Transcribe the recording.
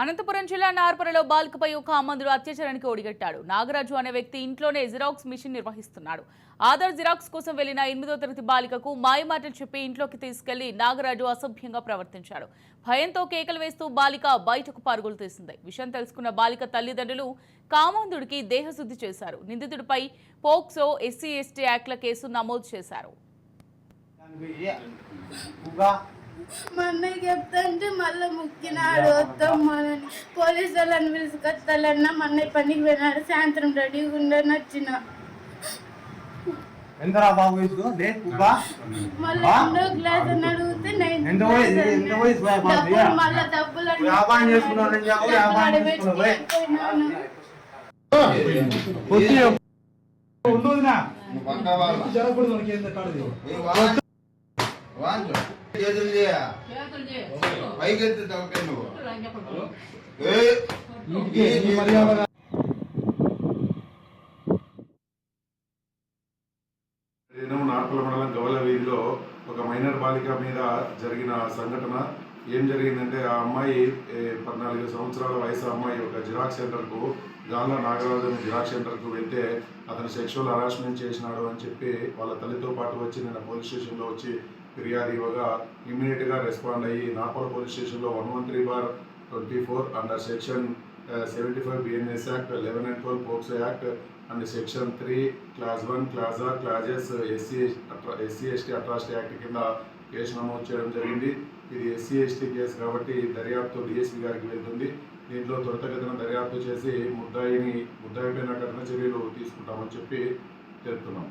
అనంతపురం జిల్లా నార్పరలో బాలికపై ఒక అమ్మందుడు అత్యాచారానికి ఒడిగట్టాడు. నాగరాజు అనే వ్యక్తి ఇంట్లోనే జిరాక్స్ మిషన్ నిర్వహిస్తున్నాడు. ఆధార్ జిరాక్స్ కోసం వెళ్ళిన ఎనిమిదో తరగతి బాలికకు మాయమాటలు చెప్పి ఇంట్లోకి తీసుకెళ్ళి నాగరాజు అసభ్యంగా ప్రవర్తించాడు. భయంతో కేకలు వేస్తూ బాలిక బయటకు పరుగులు తీసింది. విషయం తెలుసుకున్న బాలిక తల్లిదండ్రులు కామాంధుడికి దేహశుద్ధి చేశారు. నిందితుడిపై పోక్సో ఎస్సీ ఎస్టీ యాక్ట్ల కేసు నమోదు చేశారు. మా అన్నయ్య చెప్తాంటే మళ్ళీ ముక్కినాడు వద్దామని పోలీసు వాళ్ళని పిలుచుకొస్తాలన్నా మా అన్నయ్య పనికి పోయినాడు. సాయంత్రం రెడీగా ఉండని వచ్చిన ఎంతరా బాబు వయసు? మళ్ళీ? రెండో క్లాస్ అని అడిగితే ఎంత వయసు-. ఎంత వయసు? మళ్ళా డబ్బులు వ్యాపారం చేసుకున్నావు నేను చెప్పు, వ్యాపారం డబ్బులు చేసుకున్నావు, అడగబెట్టి పోయినాను. ఉండుదినా పక్క వాళ్ళ జరగకూడదు వాంచు. చేతులు చేయ. నువ్వు. మండలం గవల వీధిలో ఒక మైనర్ బాలిక మీద జరిగిన సంఘటన. ఏం జరిగిందంటే ఆ అమ్మాయి పద్నాలుగు సంవత్సరాల వయసు అమ్మాయి ఒక జిరాక్స్ సెంటర్కు గాండ్ల నాగరాజు అనే జిరాక్స్ సెంటర్కు వెళ్తే అతను సెక్షువల్ హరాస్మెంట్ చేసినాడు అని చెప్పి వాళ్ళ తల్లితో పాటు వచ్చి నిన్న పోలీస్ స్టేషన్లో వచ్చి ఫిర్యాదు ఇవ్వగా ఇమ్మీడియట్గా రెస్పాండ్ అయ్యి నాపల్ పోలీస్ స్టేషన్లో one one three bar twenty four under section seventy five BNS act eleven and twelve POCSO act and section three clause one clause R clauses SC SC ST atrocity act కింద case నమోదు చేయడం జరిగింది. ఇది SC ST case కాబట్టి దర్యాప్తు DSP గారికి వెళ్తుంది. దీంట్లో త్వరితగతిన దర్యాప్తు చేసి ముద్దాయిని ముద్దాయిపైన కఠిన చర్యలు తీసుకుంటామని చెప్పి తెలుపుతున్నాం.